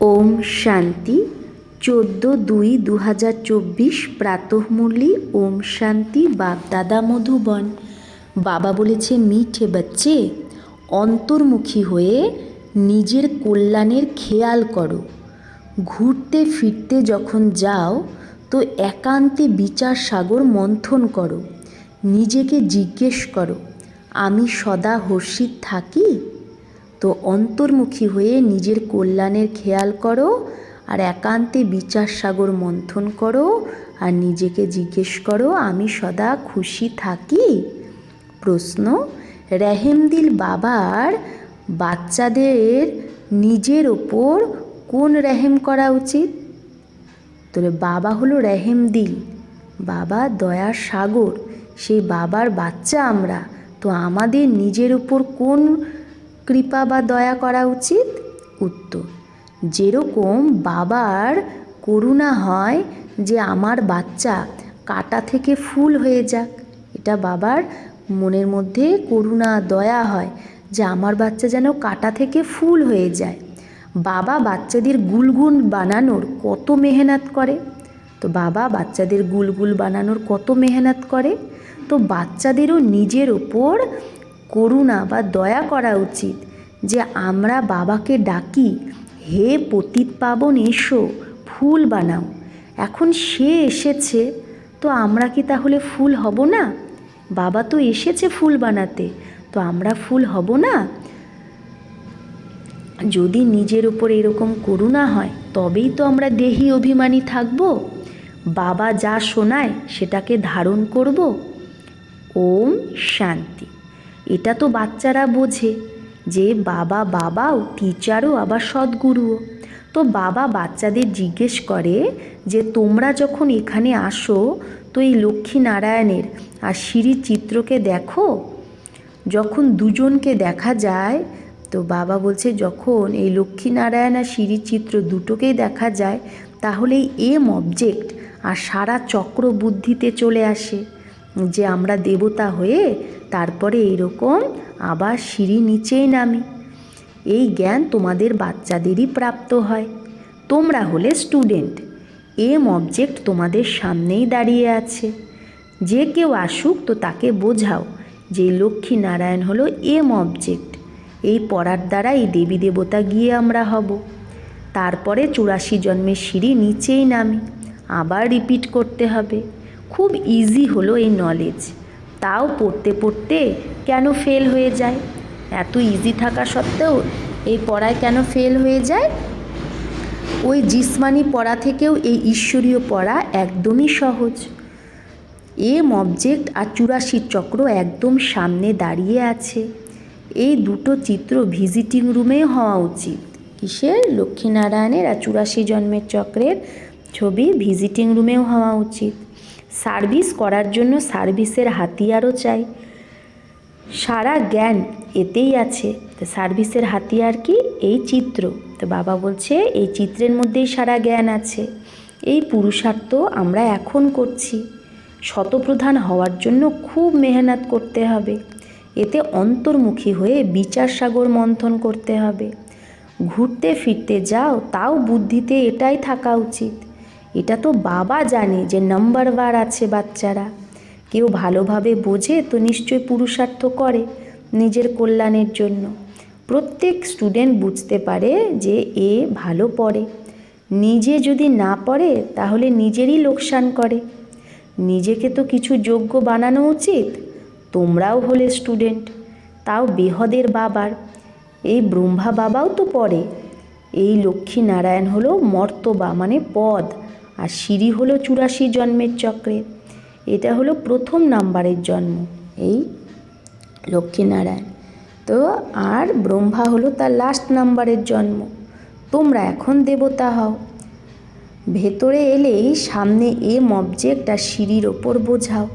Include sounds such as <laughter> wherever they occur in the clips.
ওম শান্তি। চোদ্দ দুই দু হাজার চব্বিশ প্রাতঃমূর্লি ওম শান্তি বাপ দাদা মধুবন। বাবা বলেছে, মিঠে বাচ্চে, অন্তর্মুখী হয়ে নিজের কল্যাণের খেয়াল করো। ঘুরতে ফিরতে যখন যাও, তো একান্তে বিচার সাগর মন্থন করো। নিজেকে জিজ্ঞেস করো, আমি সদা হর্ষিত থাকি? তো অন্তর্মুখী হয়ে নিজের কল্যাণের খেয়াল করো আর একান্তে বিচার সাগর মন্থন করো আর নিজেকে জিজ্ঞেস করো, আমি সদা খুশি থাকি? প্রশ্ন, রেহেমদিল বাবার বাচ্চাদের নিজের ওপর কোন রেহেম করা উচিত? তাহলে বাবা হলো রেহেমদিল, বাবা দয়ার সাগর, সেই বাবার বাচ্চা আমরা, তো আমাদের নিজের উপর কোন কৃপা বা দয়া করা উচিত? উত্তর, যেরকম বাবার করুণা হয় যে আমার বাচ্চা কাটা থেকে ফুল হয়ে যাক, এটা বাবার মনের মধ্যে করুণা, দয়া হয় যে আমার বাচ্চা যেন কাটা থেকে ফুল হয়ে যায়। বাবা বাচ্চাদের গুলগুল বানানোর কত মেহনত করে? তো বাবা বাচ্চাদের গুলগুল বানানোর কত মেহনত করে? তো বাচ্চাদেরও নিজের ওপর করুণা বা দয়া করা উচিত যে আমরা বাবাকে ডাকি, হে পতিত পাবন, এসো, ফুল বানাও। এখন সে এসেছে, তো আমরা কি তাহলে ফুল হব না? বাবা তো এসেছে ফুল বানাতে, তো আমরা ফুল হব না? যদি নিজের উপর এরকম করুণা হয়, তবেই তো আমরা দেহি অভিমানী থাকব। বাবা যা শোনায়, সেটাকে ধারণ করব। ওম শান্তি। এটা তো বাচ্চারা বোঝে যে বাবা বাবাও টিচারও আবার সদ্গুরুও। তো বাবা বাচ্চাদের জিজ্ঞেস করে যে, তোমরা যখন এখানে আসো তো এই লক্ষ্মীনারায়ণের আর সিঁড়ির চিত্রকে দেখো? যখন দুজনকে দেখা যায়, তো বাবা বলছে, যখন এই লক্ষ্মীনারায়ণ আর সিঁড়ির চিত্র দুটোকেই দেখা যায় তাহলে এম অবজেক্ট আর সারা চক্র বুদ্ধিতে চলে আসে। যে আমরা দেবতা হয়ে তারপরে এইরকম আবার সিঁড়ি নিচেই নামি। এই জ্ঞান তোমাদের বাচ্চাদেরই প্রাপ্ত হয়। তোমরা হলে স্টুডেন্ট এম অবজেক্ট তোমাদের সামনেই দাঁড়িয়ে আছে। যে কেউ আসুক তো তাকে বোঝাও যে লক্ষ্মী নারায়ণ হলো এম অবজেক্ট এই পড়ার দ্বারা এই দেবী দেবতা গিয়ে আমরা হব। তারপরে চুরাশি জন্মের সিঁড়ি নিচেই নামি। আবার রিপিট করতে হবে। খুব ইজি হলো এই নলেজ তাও পড়তে পড়তে কেন ফেল হয়ে যায়? এত ইজি থাকা সত্ত্বেও এই পড়ায় কেন ফেল হয়ে যায়? ওই জিসমানি পড়া থেকেও এই ঈশ্বরীয় পড়া একদমই সহজ। এম অবজেক্ট আর চুরাশির চক্র একদম সামনে দাঁড়িয়ে আছে। এই দুটো চিত্র ভিজিটিং রুমে হওয়া উচিত। কিসের? লক্ষ্মীনারায়ণের আর চুরাশি জন্মের চক্রের ছবি ভিজিটিং রুমেও হওয়া উচিত। সার্ভিস করার জন্য সার্ভিসের হাতিয়ারও চাই। সারা জ্ঞান এতেই আছে। তো সার্ভিসের হাতিয়ার কি? এই চিত্র। তো বাবা বলছে, এই চিত্রের মধ্যেই সারা জ্ঞান আছে। এই পুরুষার্থ আমরা এখন করছি। শতপ্রধান হওয়ার জন্য খুব মেহনত করতে হবে। এতে অন্তর্মুখী হয়ে বিচার সাগর মন্থন করতে হবে। ঘুরতে ফিরতে যাও, তাও বুদ্ধিতে এটাই থাকা উচিত। এটা তো বাবা জানে যে নাম্বার বার আছে বাচ্চারা। কেউ ভালোভাবে বোঝে তো নিশ্চয় পুরুষার্থ করে নিজের কল্যাণের জন্য। প্রত্যেক স্টুডেন্ট বুঝতে পারে যে এ ভালো পড়ে। নিজে যদি না পড়ে, তাহলে নিজেরই লোকসান করে। নিজেকে তো কিছু যোগ্য বানানো উচিত, তোমরাও হলে স্টুডেন্ট তাও বেহদের বাবার। এই ব্রহ্মা বাবাও তো পড়ে। এই লক্ষ্মী নারায়ণ হলো মর্তবা মানে পদ। আর সিঁড়ি হলো চুরাশি জন্মের চক্রের এটা হলো প্রথম নাম্বারের জন্ম, এই লক্ষ্মীনারায়ণ। তো আর ব্রহ্মা হলো তার লাস্ট নাম্বারের জন্ম। তোমরা এখন দেবতা হও। ভেতরে এলেই সামনে এম অবজেক্ট আর সিঁড়ির ওপর বোঝাও।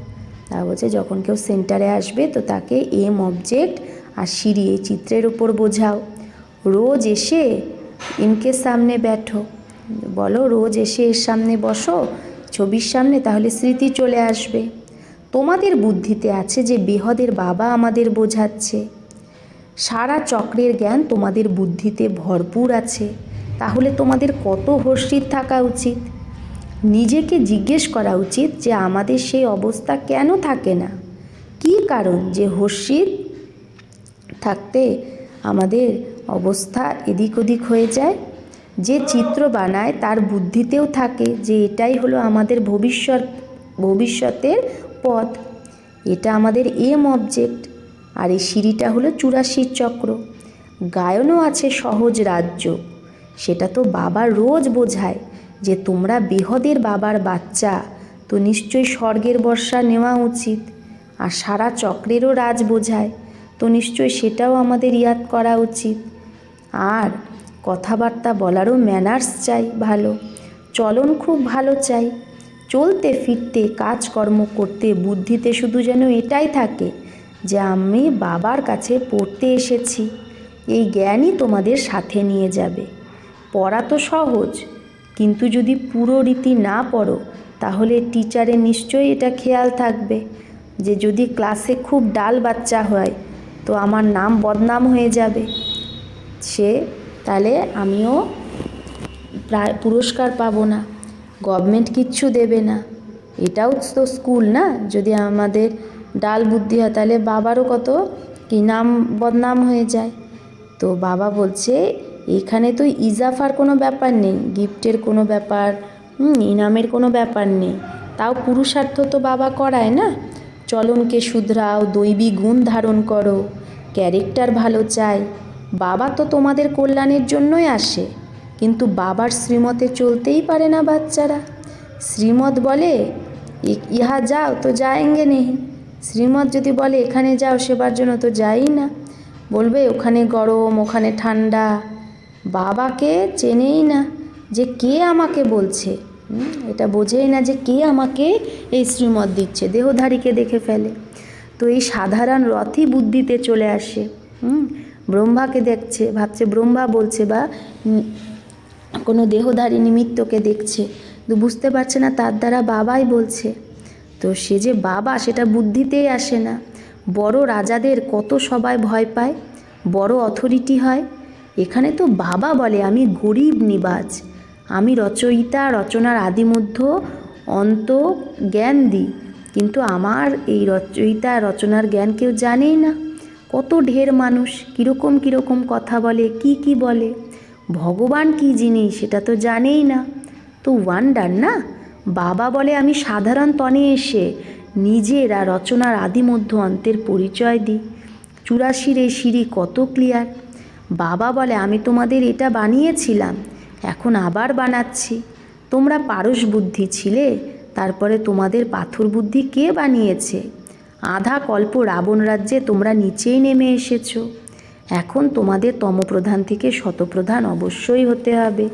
তা বলছে, যখন কেউ সেন্টারে আসবে, তো তাকে এম অবজেক্ট আর সিঁড়ি, এই চিত্রের ওপর বোঝাও। রোজ এসে ইনকে সামনে ব্যাঠো। বলো, রোজ এসে এর সামনে বসো, ছবির সামনে তাহলে স্মৃতি চলে আসবে। তোমাদের বুদ্ধিতে আছে যে বেহদের বাবা আমাদের বোঝাচ্ছে। সারা চক্রের জ্ঞান তোমাদের বুদ্ধিতে ভরপুর আছে। তাহলে তোমাদের কত হর্ষিত থাকা উচিত? নিজেকে জিজ্ঞেস করা উচিত যে আমাদের সেই অবস্থা কেন থাকে না? কী কারণ যে হর্ষিত থাকতে আমাদের অবস্থা এদিক ওদিক হয়ে যায়? যে চিত্র বানায় তার বুদ্ধিতেও থাকে যে এটাই হলো আমাদের ভবিষ্যৎ, ভবিষ্যতের পথ। এটা আমাদের এম অবজেক্ট আর এই সিঁড়িটা হলো চুরাশির চক্র। গায়নও আছে সহজ রাজ্য। সেটা তো বাবা রোজ বোঝায় যে তোমরা বেহদের বাবার বাচ্চা, তো নিশ্চয়ই স্বর্গের বর্ষা নেওয়া উচিত। আর সারা চক্রেরও রাজ বোঝায়, তো নিশ্চয়ই সেটাও আমাদের ইয়াদ করা উচিত। আর কথাবার্তা বলারও ম্যানার্স চাই ভালো। চলন খুব ভালো চাই। চলতে ফিরতে কাজকর্ম করতে বুদ্ধিতে শুধু যেন এটাই থাকে যে আমি বাবার কাছে পড়তে এসেছি। এই জ্ঞানই তোমাদের সাথে নিয়ে যাবে। পড়া তো সহজ, কিন্তু যদি পুরো রীতি না পড়ো, তাহলে টিচারের নিশ্চয়ই এটা খেয়াল থাকবে যে যদি ক্লাসে খুব ডাল বাচ্চা হয়, তো আমার নাম বদনাম হয়ে যাবে। সে তাহলে আমিও প্রায় পুরস্কার পাবো না। গভর্নমেন্ট কিচ্ছু দেবে না। এটাও তো স্কুল না। যদি আমাদের ডাল বুদ্ধি হয়, তাহলে বাবারও কত কি নাম বদনাম হয়ে যায়। তো বাবা বলছে, এখানে তো ইজাফার কোনো ব্যাপার নেই, গিফটের কোনো ব্যাপার ইনামের কোনো ব্যাপার নেই। তাও পুরুষার্থ তো বাবা করায় না। চলনকে শুধরাও, দৈবী গুণ ধারণ করো। ক্যারেক্টার ভালো চাই। বাবা তো তোমাদের কল্যাণের জন্যই আসে। কিন্তু বাবার শ্রীমতে চলতেই পারে না বাচ্চারা। শ্রীমত বলে, "ই- ইহা যাও তো যায়ঙ্গে নেই শ্রীমত যদি বলে, এখানে যাও, সেবার জন্য তো যাই না। বলবে, ওখানে গরম, ওখানে ঠান্ডা। বাবাকে চেনেই না যে কে আমাকে বলছে। এটা বোঝেই না যে কে আমাকে এই শ্রীমত দিচ্ছে। দেহধারীকে দেখে ফেলে। তো এই সাধারণ রথই বুদ্ধিতে চলে আসে। হুম ব্রহ্মাকে দেখছে, ভাবছে ব্রহ্মা বলছে বা কোনো দেহধারী নিমিত্তকে দেখছে। তো বুঝতে পারছে না, তার দ্বারা বাবাই বলছে, তো সে যে বাবা, সেটা বুদ্ধিতেই আসে না। বড় রাজাদের কত সবাই ভয় পায়, বড় অথরিটি হয়। এখানে তো বাবা বলে, আমি গরিব নিবাজ। আমি রচয়িতা, রচনার আদিমধ্য অন্ত জ্ঞান দিই কিন্তু আমার এই রচয়িতা, রচনার জ্ঞান কেউ জানেই না। কত ঢের মানুষ কীরকম কীরকম কথা বলে, কি কি বলে। ভগবান কি জিনিস সেটা তো জানেই না। তো ওয়ান্ডার না? বাবা বলে, আমি সাধারণ তনে এসে নিজেরা রচনার আদি মধ্য অন্তের পরিচয় দিই। চুরাশির এই সিঁড়ি কত ক্লিয়ার বাবা বলে, আমি তোমাদের এটা বানিয়েছিলাম, এখন আবার বানাচ্ছি। তোমরা পারস বুদ্ধি ছিলে, তারপরে তোমাদের পাথর বুদ্ধি কে বানিয়েছে? আধা কল্প রাবণ রাজ্যে তোমরা নিচেই নেমে এসেছ। এখন তোমাদের তমপ্রধান থেকে শতপ্রধান অবশ্যই হতে হবে।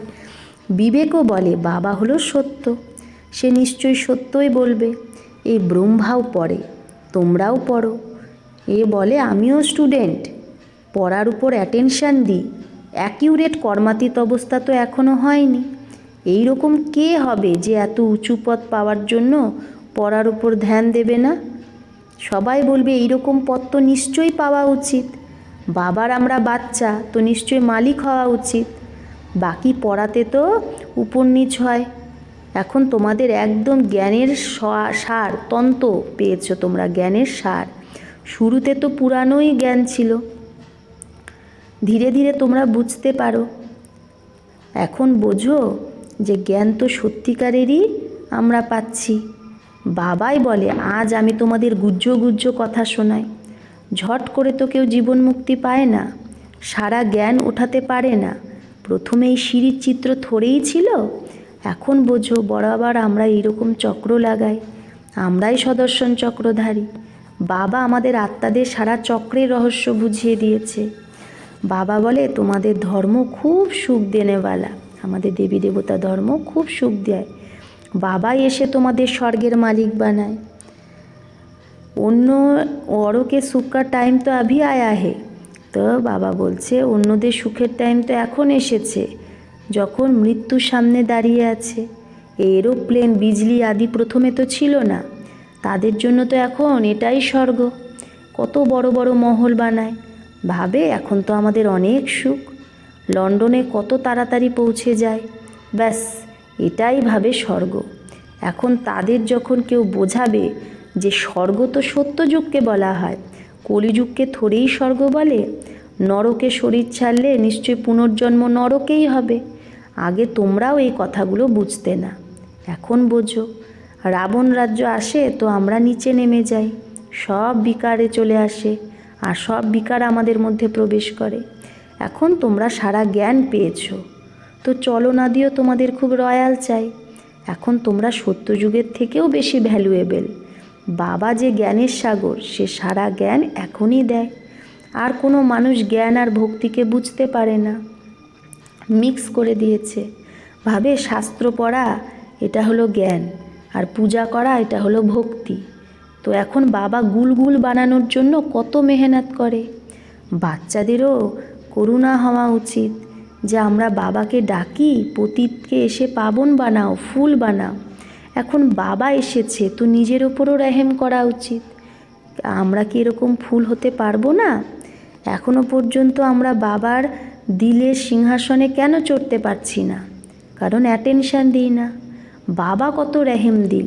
বিবেকও বলে, বাবা হলো সত্য। সে নিশ্চয়ই সত্যই বলবে, এই ব্রহ্মাও পড়ে, তোমরাও পড়ো। এ বলে, আমিও স্টুডেন্ট পড়ার উপর অ্যাটেনশান দিই। অ্যাকিউরেট কর্মাতীত অবস্থা তো এখনও হয়নি। এই রকম কে হবে যে এত উঁচু পদ পাওয়ার জন্য পড়ার উপর ধ্যান দেবে না? সবাই বলবে, এইরকম পথ তো নিশ্চয়ই পাওয়া উচিত। বাবার আমরা বাচ্চা, তো নিশ্চয়ই মালিক হওয়া উচিত। বাকি পড়াতে তো উপর নিচ হয়। এখন তোমাদের একদম জ্ঞানের সার, তন্ত পেয়েছ তোমরা, জ্ঞানের সার। শুরুতে তো পুরানোই জ্ঞান ছিল। ধীরে ধীরে তোমরা বুঝতে পারো। এখন বোঝো যে জ্ঞান তো সত্যিকারেরই আমরা পাচ্ছি। বাবাই বলে, আজ আমি তোমাদের গুজ্জ গুজ্জ কথা শোনাই। ঝট করে তো কেউ জীবন মুক্তি পায় না, সারা জ্ঞান ওঠাতে পারে না। প্রথমে এই সিঁড়ির চিত্র থরেই ছিল, এখন বোঝো বরাবর আমরা এইরকম চক্র লাগাই। আমরাই সদর্শন চক্রধারী। বাবা আমাদের আত্মাদের সারা চক্রের রহস্য বুঝিয়ে দিয়েছে। বাবা বলে, তোমাদের ধর্ম খুব সুখ দেনেওয়ালা। আমাদের দেবী দেবতা ধর্ম খুব সুখ দেয়। বাবাই এসে তোমাদের স্বর্গের মালিক বানায়। অন্য অরকে সুখ का টাইম তো আভি আয়া হে। তো বাবা বলছে, অন্যদের সুখের টাইম তো এখন এসেছে, যখন মৃত্যুর সামনে দাঁড়িয়ে আছে। এরোপ্লেন বিজলি আদি প্রথমে তো ছিল না, তাদের জন্য তো এখন এটাই স্বর্গ। কত বড় বড় মহল বানায়। ভাবে, এখন তো আমাদের অনেক সুখ। লন্ডনে কত তাড়াতাড়ি পৌঁছে যায়। ব্যাস এটাই ভাবে স্বর্গ। এখন তাদের যখন কেউ বোঝাবে যে স্বর্গ তো সত্যযুগকে বলা হয়, কলিযুগকে থরেই স্বর্গ বলে, নরকে শরীর ছাড়লে নিশ্চয়ই পুনর্জন্ম নরকেই হবে। আগে তোমরাও এই কথাগুলো বুঝতে না। এখন বোঝো, রাবণ রাজ্য আসে তো আমরা নিচে নেমে যাই, সব বিকারে চলে আসে আর সব বিকার আমাদের মধ্যে প্রবেশ করে। এখন তোমরা সারা জ্ঞান পেয়েছ। তো চলো না দিও তোমাদের খুব রয়্যাল চাই। এখন তোমরা সত্যযুগের থেকেও বেশি ভ্যালুয়েবেল বাবা যে জ্ঞানের সাগর, সে সারা জ্ঞান এখনই দেয়। আর কোনো মানুষ জ্ঞান আর ভক্তিকে বুঝতে পারে না। মিক্স করে দিয়েছে। ভাবে শাস্ত্র পড়া, এটা হলো জ্ঞান। আর পূজা করা, এটা হলো ভক্তি। তো এখন বাবা গুলগুল বানানোর জন্য কত মেহনত করে। বাচ্চাদেরও করুণা হওয়া উচিত। যে আমরা বাবাকে ডাকি, পতীতকে এসে পাবন বানাও, ফুল বানাও। এখন বাবা এসেছে, তো নিজের ওপরও রেহেম করা উচিত। আমরা কি এরকম ফুল হতে পারব না? এখনও পর্যন্ত আমরা বাবার দিলের সিংহাসনে কেন চড়তে পারছি না? কারণ অ্যাটেনশান দিই না। বাবা কত রেহেম দিল।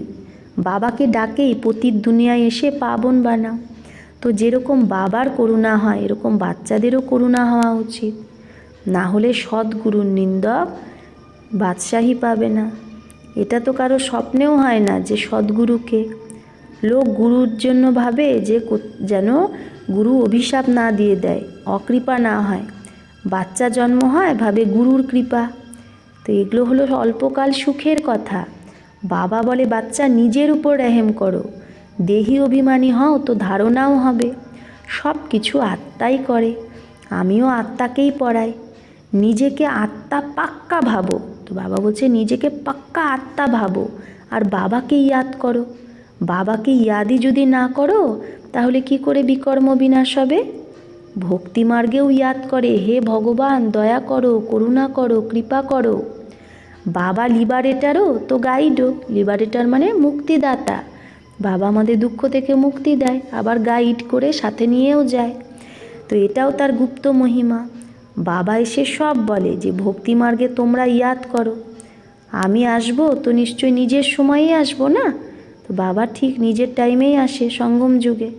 বাবাকে ডাকেই পতির দুনিয়ায় এসে পাবন বানাও। তো যেরকম বাবার করুণা হয়, এরকম বাচ্চাদেরও করুণা হওয়া উচিত। না হলে সদ্গুরুর নিন্দক বাদশাহী পাবে না। এটা তো কারও স্বপ্নেও হয় না যে সদ্গুরুকে। লোক গুরুর জন্য ভাবে যে যেন গুরু অভিশাপ না দিয়ে দেয়, অকৃপা না হয়। বাচ্চা জন্ম হয় ভাবে গুরুর কৃপা। তো এগুলো হলো অল্পকাল সুখের কথা। বাবা বলে, বাচ্চা নিজের উপর রেহেম করো। দেহি অভিমানী হও তো ধারণাও হবে। সব কিছু আত্মাই করে। আমিও আত্মাকেই পড়াই। নিজেকে আত্মা পাক্কা ভাবো। তো বাবা বলছে, নিজেকে পাক্কা আত্মা ভাবো। আর বাবাকে ইয়াদ করো। বাবাকে ইয়াদই যদি না করো, তাহলে কি করে বিকর্ম বিনাশ হবে? ভক্তি মার্গেও ইয়াদ করে, হে ভগবান, দয়া করো, করুণা করো, কৃপা করো। বাবা লিবারেটারও তো গাইডও। লিবারেটার মানে মুক্তিদাতা। বাবা আমাদের দুঃখ থেকে মুক্তি দেয়, আবার গাইড করে সাথে নিয়েও যায়। তো এটাও তার গুপ্ত মহিমা। বাবা এসে সব বলে যে, ভক্তি মার্গে তোমরা ইয়াদ করো। আমি আসব তো নিশ্চয়ই নিজের সময়েই আসব না? তো বাবা ঠিক নিজের টাইমেই আসে সঙ্গম যুগে।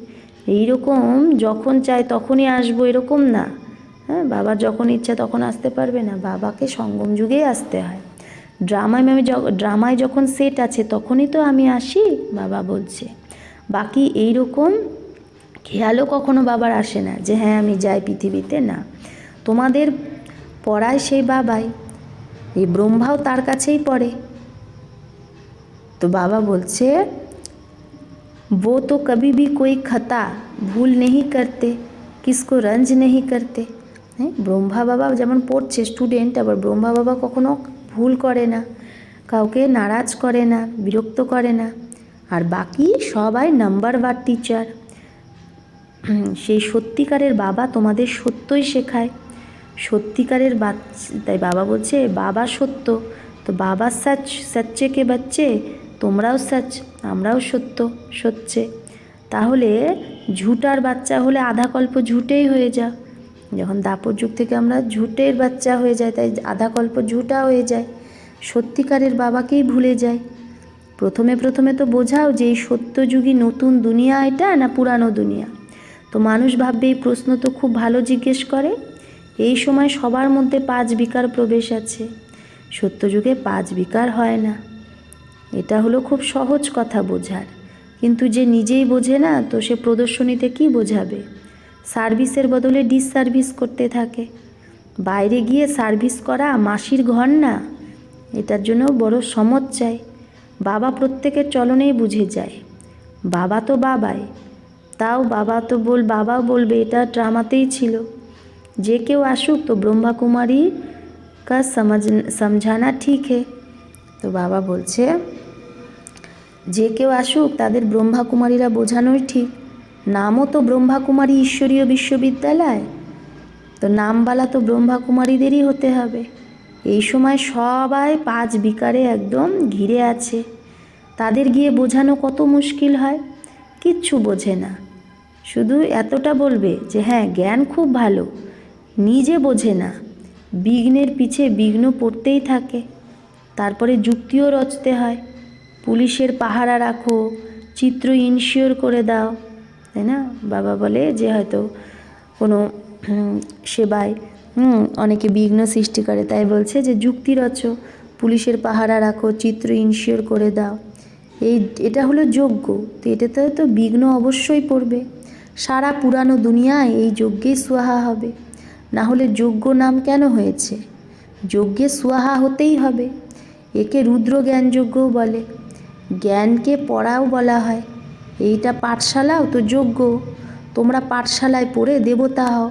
এইরকম যখন চায় তখনই আসব এরকম না। হ্যাঁ বাবার যখন ইচ্ছা তখন আসতে পারবে না। বাবাকে সঙ্গম যুগেই আসতে হয়। ড্রামায় আমি ড্রামায় যখন সেট আছে তখনই তো আমি আসি, বাবা বলছে। বাকি এই রকম খেয়ালও কখনো বাবার আসে না যে হ্যাঁ আমি যাই পৃথিবীতে, না। তোমাদের পড়ায় সেই বাবাই এই ব্রহ্মাও তার কাছেই পড়ে তো বাবা বলছে वो तो कभी भी कोई खता ভুল नहीं करते किसको रंज नहीं करते হ্যাঁ ব্রহ্মা বাবা যেমন পড়ছে স্টুডেন্ট আবার ব্রহ্মা বাবা কখনো ভুল করে না কাউকে নারাজ করে না বিরক্ত করে না আর বাকি সবাই নাম্বার ওয়ার টিচার সেই সত্যিকারের বাবা তোমাদের সত্যই শেখায় সত্যিকারের বাচ্চা তাই বাবা বলছে, বাবা সত্য। তো বাবা সচ সচ্চে কে বাচ্চে? তোমরাও সচ, আমরাও সত্য সচ্ছে তাহলে ঝুটার বাচ্চা হলে আধা কল্প ঝুটেই হয়ে যা। যখন দাপর যুগ থেকে আমরা ঝুটের বাচ্চা হয়ে যায় তাই আধা কল্প ঝুটা হয়ে যায়। সত্যিকারের বাবাকেই ভুলে যায়। প্রথমে প্রথমে তো বোঝাও যে এই সত্যযুগী নতুন দুনিয়া এটা না পুরানো দুনিয়া? তো মানুষ ভাববে, এই প্রশ্ন তো খুব ভালো জিজ্ঞেস করে। এই সময় সবার মধ্যে পাঁচ বিকার প্রবেশ আছে। সত্যযুগে পাঁচ বিকার হয় না। এটা হলো খুব সহজ কথা বোঝার। কিন্তু যে নিজেই বোঝে না, তো সে প্রদর্শনীতে কি বোঝাবে? সার্ভিসের বদলে ডিসসার্ভিস করতে থাকে। বাইরে গিয়ে সার্ভিস করা মাসির ঘর না, এটার জন্য বড় সমত চাই। বাবা প্রত্যেকের চলনেই বুঝে যায়। বাবা তো বাবাই। তাও বাবা তো বল বাবা বলবে, এটা ড্রামাতেই ছিল। যে কেউ আসুক তো ব্রহ্মা কুমারী কা समझ समझाना ঠিক হে তো বাবা বলছে যে কেউ আসুক তাদের ব্রহ্মা কুমারীরা বোঝানোই ঠিক নামও তো ব্রহ্মা কুমারী ঈশ্বরীয় বিশ্ববিদ্যালয় তো নামবালা তো ব্রহ্মা কুমারীদেরই হতে হবে এই সময় সবাই পাঁচ বিকারে একদম ঘিরে আছে তাদের গিয়ে বোঝানো কত মুশকিল হয় কিচ্ছু বোঝে না শুধু এতটা বলবে যে হ্যাঁ জ্ঞান খুব ভালো নিজে বোঝে না। বিঘ্নের পিছে বিঘ্ন পড়তেই থাকে। তারপরে যুক্তিও রচতে হয়। পুলিশের পাহারা রাখো চিত্র ইনশিওর করে দাও তাই না? বাবা বলে যে হয়তো কোনো <clears throat> সেবায় হুম, অনেকে বিঘ্ন সৃষ্টি করে তাই বলছে যে যুক্তি রচো পুলিশের পাহারা রাখো চিত্র ইনশিওর করে দাও। এই এটা হলো যজ্ঞ। তো এটাতে তো বিঘ্ন অবশ্যই পড়বে। সারা পুরানো দুনিয়ায় এই যজ্ঞেই সুয়াহা হবে। না হলে যজ্ঞ নাম কেন হয়েছে? যজ্ঞে সুয়াহা হতেই হবে। একে রুদ্র জ্ঞানযজ্ঞও বলে। জ্ঞানকে পড়াও বলা হয়। এইটা পাঠশালাও তো যজ্ঞ। তোমরা পাঠশালায় পড়ে দেবতা হও।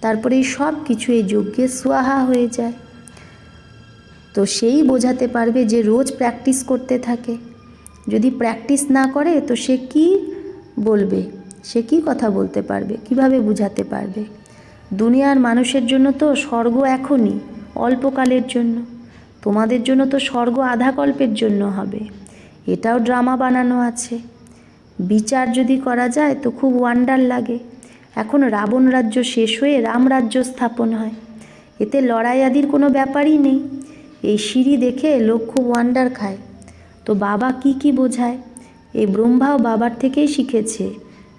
তারপরে এই সব কিছু এই যজ্ঞে সুয়াহা হয়ে যায়। তো সেই বোঝাতে পারবে যে রোজ প্র্যাকটিস করতে থাকে। যদি প্র্যাকটিস না করে, তো সে কি বলবে? সে কি কথা বলতে পারবে? কীভাবে বুঝাতে পারবে? দুনিয়ার মানুষের জন্য তো স্বর্গ এখনই, অল্পকালের জন্য। তোমাদের জন্য তো স্বর্গ আধা কল্পের জন্য হবে। এটাও ড্রামা বানানো আছে। বিচার যদি করা যায় তো খুব ওয়ান্ডার লাগে। এখন রাবণ রাজ্য শেষ হয়ে রাম রাজ্য স্থাপন হয়। এতে লড়াই আদির কোনো ব্যাপারই নেই। এই সিঁড়ি দেখে লোক খুব ওয়ান্ডার খায়। তো বাবা কি কি বোঝায়? এই ব্রহ্মাও বাবার থেকেই শিখেছে,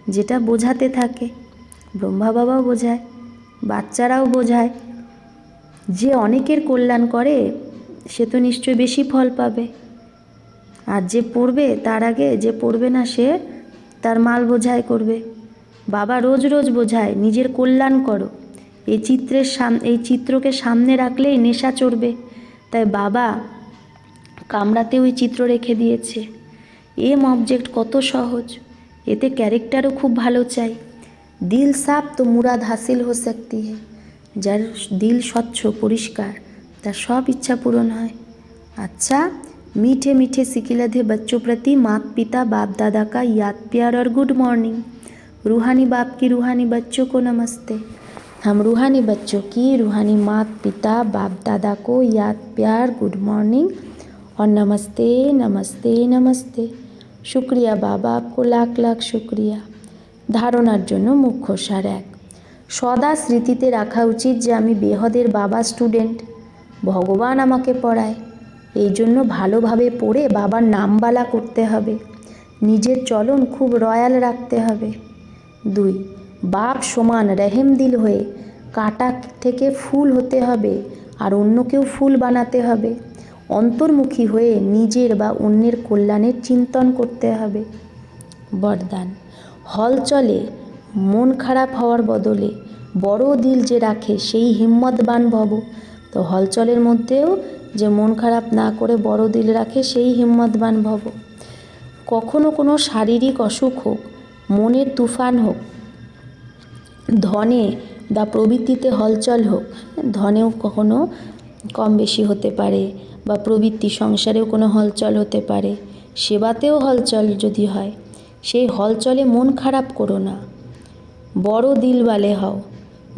যেটা বোঝাতে থাকে। ব্রহ্মা বাবাও বোঝায়। বাচ্চারাও বোঝায়, যে অনেকের কল্যাণ করে, সে তো নিশ্চয় বেশি ফল পাবে। আর যে পড়বে, তার আগে যে পড়বে না সে, তার মাল বোঝাই করবে। বাবা রোজ রোজ বোঝায়, নিজের কল্যাণ করো। এই চিত্রের সাম, এই চিত্রকে সামনে রাখলেই নেশা চড়বে। তাই বাবা কামড়াতে ওই চিত্র রেখে দিয়েছে। এম অবজেক্ট কত সহজ। এতে ক্যারেক্টারও খুব ভালো চাই। দিল সাফ তো মুরাদ হাসিল হো सकती है যার দিল স্বচ্ছ পরিষ্কার তার সব ইচ্ছা পূরণ হয় अच्छा मीठे मीठे सिकिलधे बच्चों प्रति माता पिता बाप दादा का याद प्यार और गुड मॉर्निंग रूहानी बाप की रूहानी बच्चों को नमस्ते हम रूहानी बच्चों की रूहानी माता पिता बाप दादा को याद प्यार गुड मॉर्निंग और नमस्ते नमस्ते नमस्ते शुक्रिया बाबा आपको लाख लाख शुक्रिया ধারণার জন্য মুখ্য সার এক। সদা স্মৃতিতে রাখা উচিত যে আমি বেহদের বাবা স্টুডেন্ট ভগবান আমাকে পড়ায়। এই জন্য ভালোভাবে পড়ে বাবার নামবালা করতে হবে। নিজের চলন খুব রয়্যাল রাখতে হবে। দুই, বাপ সমান রেহেম দিল হয়ে কাটা থেকে ফুল হতে হবে আর অন্যকেও ফুল বানাতে হবে। অন্তর্মুখী হয়ে নিজের বা অন্যের কল্যাণের চিন্তন করতে হবে। বরদান। হল চলে, মন খারাপ হওয়ার বদলে, বড় দিল যে রাখে সেই হিম্মতবান ভব। তো হলচলের মধ্যেও যে মন খারাপ না করে বড় দিল রাখে সেই হিম্মতবান ভব। কখনো কোনো শারীরিক অসুখ হোক, মনের তুফান হোক, ধনে বা প্রবৃত্তিতে হলচল হোক, ধনেও কখনো কম বেশি হতে পারে বা প্রবৃত্তি সংসারেও কোনো হলচল হতে পারে, সেবাতেও হলচল যদি হয়। সেই হলচলে মন খারাপ করো না। বড় দিলওয়ালে হও,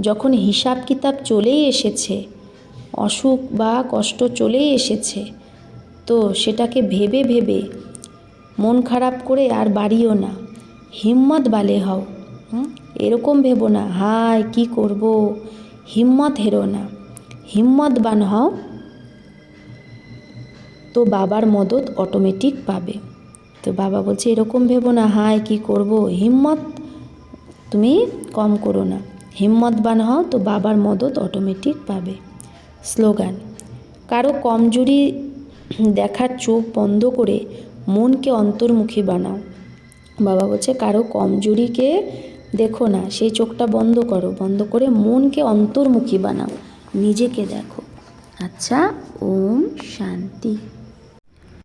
যখন হিসাব কিতাব চলেই এসেছে, অসুখ বা কষ্ট চলেই এসেছে, তো সেটাকে ভেবে ভেবে মন খারাপ করে আর বাড়িও না। হিম্মত বালে হও? এরকম ভেবো না, হায়, কি করব? হিম্মত হেরো না। হিম্মত হিম্মতবান হও, তো বাবার মদত অটোমেটিক পাবে। তো বাবা বলছে, এরকম ভেবো না, হায়, কি করব? হিম্মত তুমি কম করো না। হিম্মতবান হও তো বাবার মদত অটোমেটিক পাবে। স্লোগান, কারও কমজোরি দেখার চোখ বন্ধ করে মনকে অন্তর্মুখী বানাও। বাবা বলছে, কারও কমজোরিকে দেখো না, সেই চোখটা বন্ধ করো, বন্ধ করে মনকে অন্তর্মুখী বানাও, নিজেকে দেখো। আচ্ছা ওম শান্তি।